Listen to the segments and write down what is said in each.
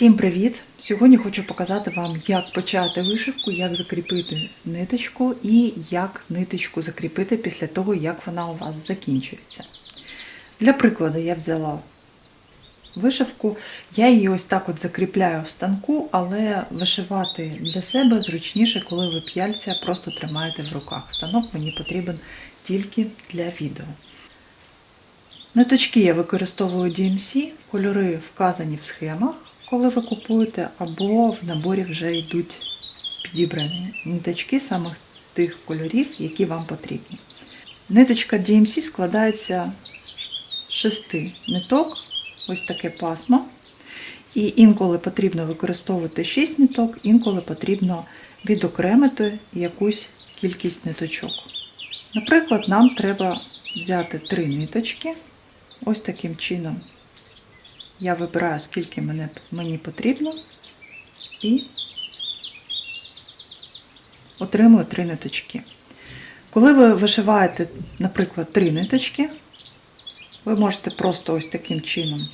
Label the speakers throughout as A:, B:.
A: Всім привіт! Сьогодні хочу показати вам, як почати вишивку, як закріпити ниточку і як ниточку закріпити після того, як вона у вас закінчується. Для прикладу я взяла вишивку, я її ось так от закріпляю в станку, але вишивати для себе зручніше, коли ви п'яльця просто тримаєте в руках. Станок мені потрібен тільки для відео. Ниточки я використовую DMC, кольори вказані в схемах, коли ви купуєте, або в наборі вже йдуть підібрані ниточки саме тих кольорів, які вам потрібні. Ниточка DMC складається з шести ниток, ось таке пасмо. І інколи потрібно використовувати 6 ниток, інколи потрібно відокремити якусь кількість ниточок. Наприклад, нам треба взяти три ниточки. Ось таким чином я вибираю, скільки мене, мені потрібно, і отримую три ниточки. Коли ви вишиваєте, наприклад, три ниточки, ви можете просто ось таким чином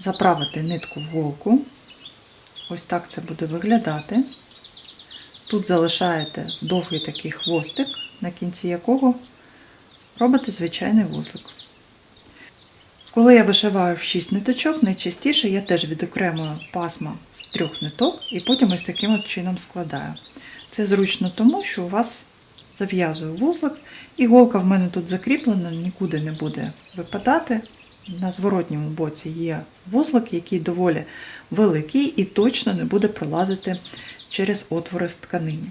A: заправити нитку в голку. Ось так це буде виглядати. Тут залишаєте довгий такий хвостик, на кінці якого робите звичайний вузлик. Коли я вишиваю в 6 ниточок, найчастіше я теж відокремую пасма з трьох ниток і потім ось таким от чином складаю. Це зручно тому, що у вас зав'язую вузлик, і голка в мене тут закріплена, нікуди не буде випадати. На зворотньому боці є вузлик, який доволі великий і точно не буде пролазити через отвори в тканині.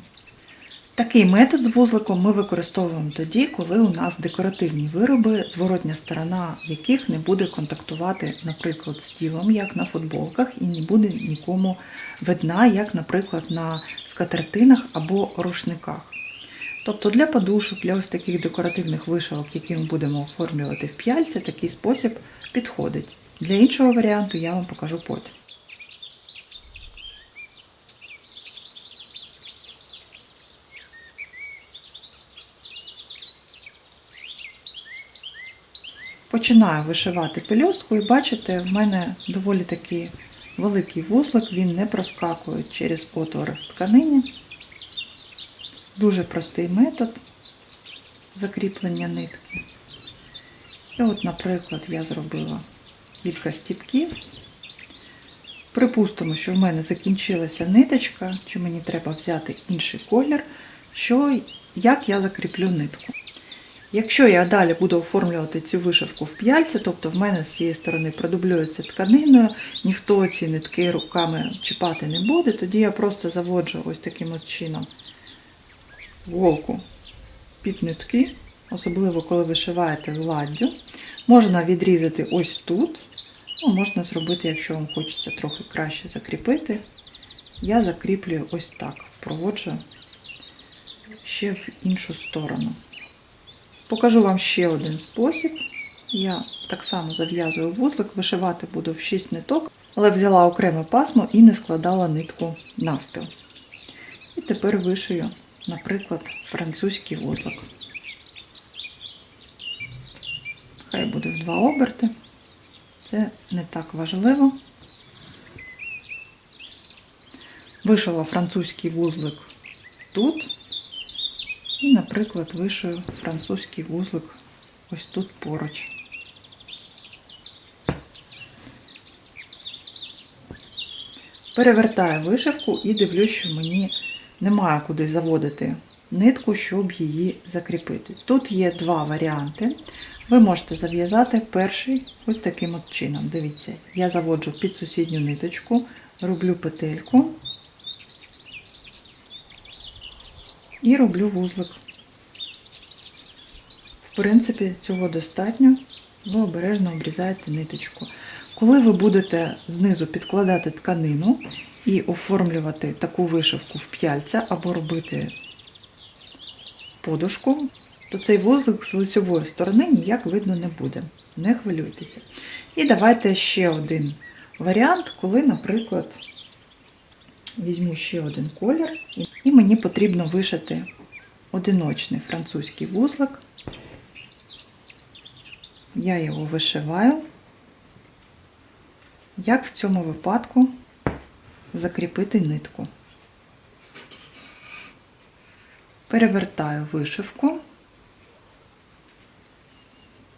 A: Такий метод з вузликом ми використовуємо тоді, коли у нас декоративні вироби, зворотня сторона яких не буде контактувати, наприклад, з тілом, як на футболках, і не буде нікому видна, як, наприклад, на скатертинах або рушниках. Тобто для подушок, для ось таких декоративних вишивок, які ми будемо оформлювати в п'яльці, такий спосіб підходить. Для іншого варіанту я вам покажу потім. Починаю вишивати пелюстку і бачите, в мене доволі такий великий вузлик, він не проскакує через отвори в тканині. Дуже простий метод закріплення нитки. І от, наприклад, я зробила кілька стіпків. Припустимо, що в мене закінчилася ниточка, чи мені треба взяти інший колір, що, як я закріплю нитку. Якщо я далі буду оформлювати цю вишивку в п'яльці, тобто в мене з цієї сторони продублюється тканиною, ніхто ці нитки руками чіпати не буде, тоді я просто заводжу ось таким от чином голку під нитки, особливо коли вишиваєте гладдю. Можна відрізати ось тут, ну, можна зробити, якщо вам хочеться трохи краще закріпити. Я закріплюю ось так, проводжу ще в іншу сторону. Покажу вам ще один спосіб. Я так само зав'язую вузлик, вишивати буду в 6 ниток, але взяла окреме пасмо і не складала нитку навпіл. І тепер вишию, наприклад, французький вузлик. Хай буде в два оберти. Це не так важливо. Вишила французький вузлик тут. І, наприклад, вишию французький вузлик ось тут поруч. Перевертаю вишивку і дивлюсь, що мені немає куди заводити нитку, щоб її закріпити. Тут є два варіанти. Ви можете зав'язати перший ось таким от чином. Дивіться, я заводжу під сусідню ниточку, роблю петельку. І роблю вузлик. В принципі, цього достатньо, ви обережно обрізаєте ниточку. Коли ви будете знизу підкладати тканину і оформлювати таку вишивку в п'яльця або робити подушку, то цей вузлик з лицевої сторони ніяк видно не буде. Не хвилюйтеся. І давайте ще один варіант, коли, наприклад, візьму ще один колір, і мені потрібно вишити одиночний французький вузлик. Я його вишиваю, як в цьому випадку закріпити нитку. Перевертаю вишивку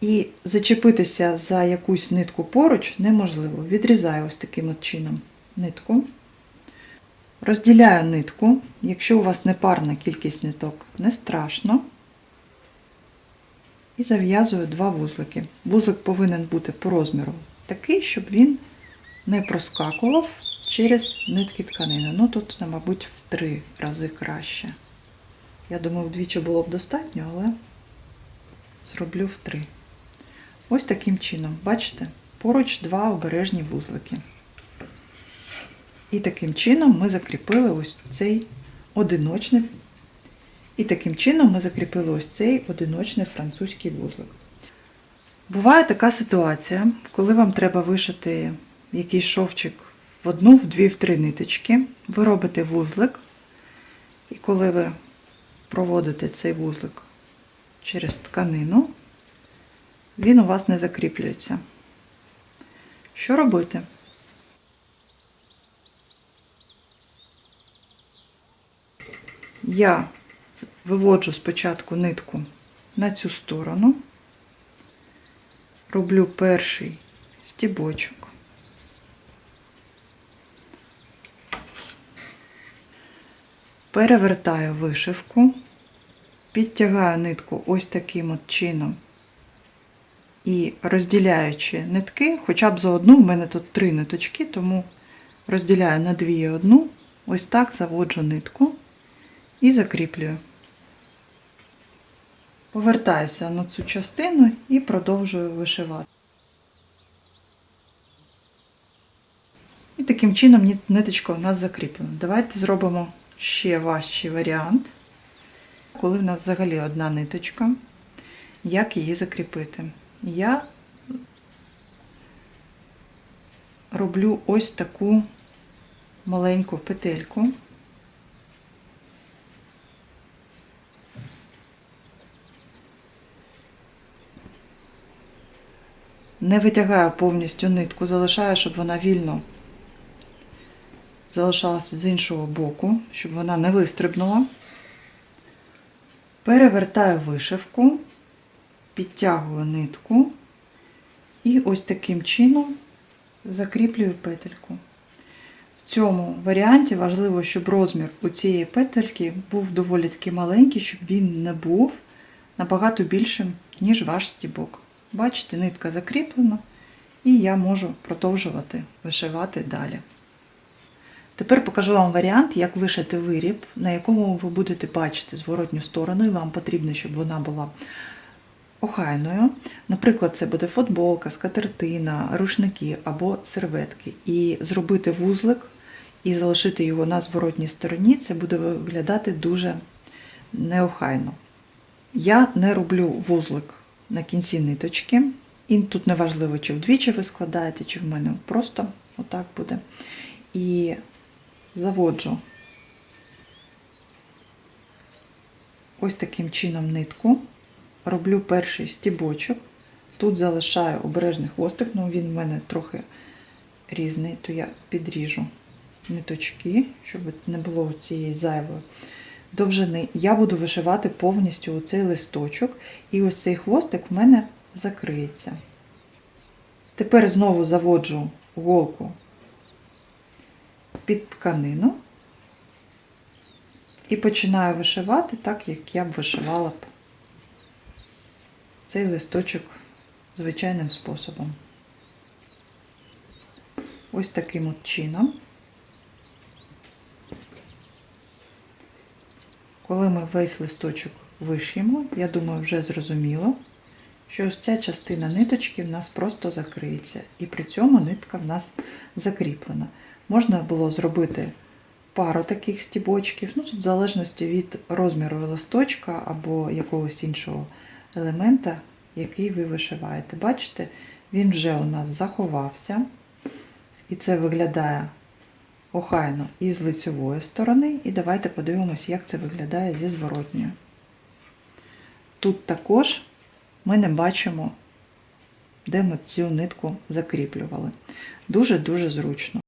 A: і зачепитися за якусь нитку поруч неможливо. Відрізаю ось таким от чином нитку. Розділяю нитку. Якщо у вас непарна кількість ниток, не страшно. І зав'язую два вузлики. Вузлик повинен бути по розміру такий, щоб він не проскакував через нитки тканини. Ну тут, мабуть, в три рази краще. Я думаю, вдвічі було б достатньо, але зроблю в три. Ось таким чином, бачите, поруч два обережні вузлики. І таким чином ми закріпили ось цей одиночний. І таким чином ми закріпили ось цей одиночний французький вузлик. Буває така ситуація, коли вам треба вишити якийсь шовчик в одну, в дві, в три ниточки. Ви робите вузлик, і коли ви проводите цей вузлик через тканину, він у вас не закріплюється. Що робити? Я виводжу спочатку нитку на цю сторону, роблю перший стібочок. Перевертаю вишивку, підтягаю нитку ось таким от чином. І розділяючи нитки, хоча б за одну, в мене тут три ниточки, тому розділяю на дві і одну, ось так заводжу нитку і закріплюю. Повертаюся на цю частину і продовжую вишивати. І таким чином ниточка у нас закріплена. Давайте зробимо ще важчий варіант, коли в нас взагалі одна ниточка, як її закріпити. Я роблю ось таку маленьку петельку. Не витягаю повністю нитку, залишаю, щоб вона вільно залишалася з іншого боку, щоб вона не вистрибнула. Перевертаю вишивку, підтягую нитку і ось таким чином закріплюю петельку. В цьому варіанті важливо, щоб розмір у цієї петельки був доволі таки маленький, щоб він не був набагато більшим, ніж ваш стібок. Бачите, нитка закріплена, і я можу продовжувати вишивати далі. Тепер покажу вам варіант, як вишити виріб, на якому ви будете бачити зворотню сторону, і вам потрібно, щоб вона була охайною. Наприклад, це буде футболка, скатертина, рушники або серветки. І зробити вузлик і залишити його на зворотній стороні, це буде виглядати дуже неохайно. Я не роблю вузлик на кінці ниточки. І тут не важливо, чи вдвічі ви складаєте, чи в мене просто отак буде. І заводжу ось таким чином нитку, роблю перший стібочок, тут залишаю обережний хвостик, ну він в мене трохи різний, то я підріжу ниточки, щоб не було цієї зайвої довжини. Я буду вишивати повністю оцей листочок, і ось цей хвостик в мене закриється. Тепер знову заводжу голку під тканину і починаю вишивати так, як я б вишивала б цей листочок звичайним способом. Ось таким от чином. Коли ми весь листочок виш'ємо, я думаю, вже зрозуміло, що ось ця частина ниточки в нас просто закриється, і при цьому нитка в нас закріплена. Можна було зробити пару таких стібочків, ну тут в залежності від розміру листочка або якогось іншого елемента, який ви вишиваєте. Бачите, він вже у нас заховався, і це виглядає охайно і з лицевої сторони. І давайте подивимося, як це виглядає зі зворотньої. Тут також ми не бачимо де ми цю нитку закріплювали. Дуже-дуже зручно.